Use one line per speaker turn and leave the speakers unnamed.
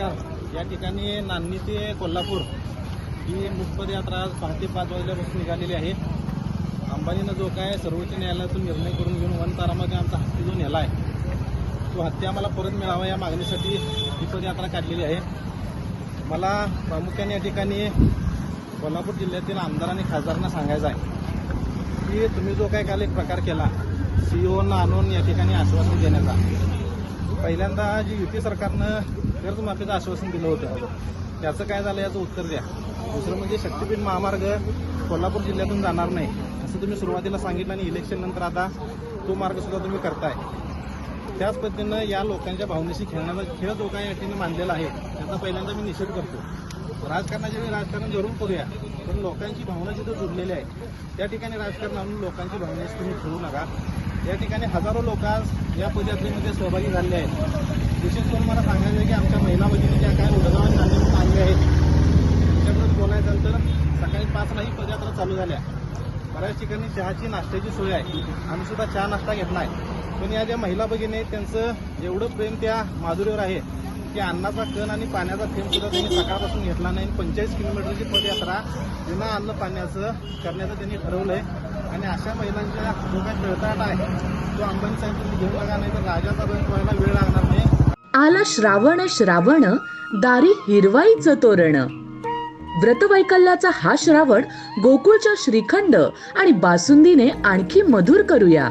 नमस्कार. या ठिकाणी नान्नी ते कोल्हापूर ही मुखपद यात्रा आज पहाटे पाच वाजल्यापासून निघालेली आहे. अंबानीनं जो काय सर्वोच्च न्यायालयातून निर्णय करून घेऊन वन तारामध्ये आमचा हत्ती जो नेला आहे तो हत्ती आम्हाला परत मिळावा या मागणीसाठी ही पदयात्रा काढलेली आहे. मला प्रामुख्याने या ठिकाणी कोल्हापूर जिल्ह्यातील आमदार आणि खासदारांना सांगायचं आहे की तुम्ही जो काय काल एक प्रकार केला सीओना आणून या ठिकाणी आश्वासन देण्याचा पहिल्यांदा जी युती सरकारनं कर्जमाफीचं आश्वासन दिलं होतं त्याचं काय झालं याचं उत्तर द्या. दुसरं म्हणजे शक्तीपीठ महामार्ग कोल्हापूर जिल्ह्यातून जाणार नाही असं तुम्ही सुरुवातीला सांगितलं आणि इलेक्शन नंतर आता तो मार्ग सुद्धा तुम्ही करताय. त्याच पद्धतीनं या लोकांच्या भावनेशी खेळण्याचा खेळ जो काही अटीने मानलेला आहे त्याचा पहिल्यांदा मी निषेध करतो. राजकारणाच्या वेळी राजकारण जरूर करूया. पण लोकांची भावना जिथं जुडलेली आहे त्या ठिकाणी राजकारण आणून लोकांची भावनेशी तुम्ही खेळू नका. या ठिकाणी हजारो लोक आज या पदयात्रेमध्ये सहभागी झाले आहेत. विशेष करून मला सांगायचं आहे की आमच्या महिला भगिनी ज्या काय उडगावांनी आणि नांदेडून आणल्या आहेत. त्याच्याबद्दल बोलायचं तर सकाळी पाचला ही पदयात्रा चालू झाल्या. बऱ्याच ठिकाणी चहाची नाश्त्याची सोय आहे. आम्ही सुद्धा चहा नाश्ता घेतला आहे पण या ज्या महिला भगिनी आहेत त्यांचं एवढं प्रेम त्या माधुरीवर आहे. की अन्नाचा कण आणि पाण्याचा थेंब सुद्धा त्यांनी सकाळपासून घेतला नाही. पंचेचाळीस किलोमीटरची पदयात्रा विना अन्न पाण्याचं करण्याचं त्यांनी ठरवलं आहे आणि अशा महिलांच्या जो काही खेळताट आहे. तो अंबानी साहेब तुम्ही घेऊ लागा नाही तर राजाचा रंग व्हायला वेळ लागणार नाही.
आला श्रावण श्रावण दारी हिरवाईचं तोरण. व्रतवैकल्याचा हा श्रावण गोकुळच्या श्रीखंड आणि बासुंदीने आणखी मधुर करूया.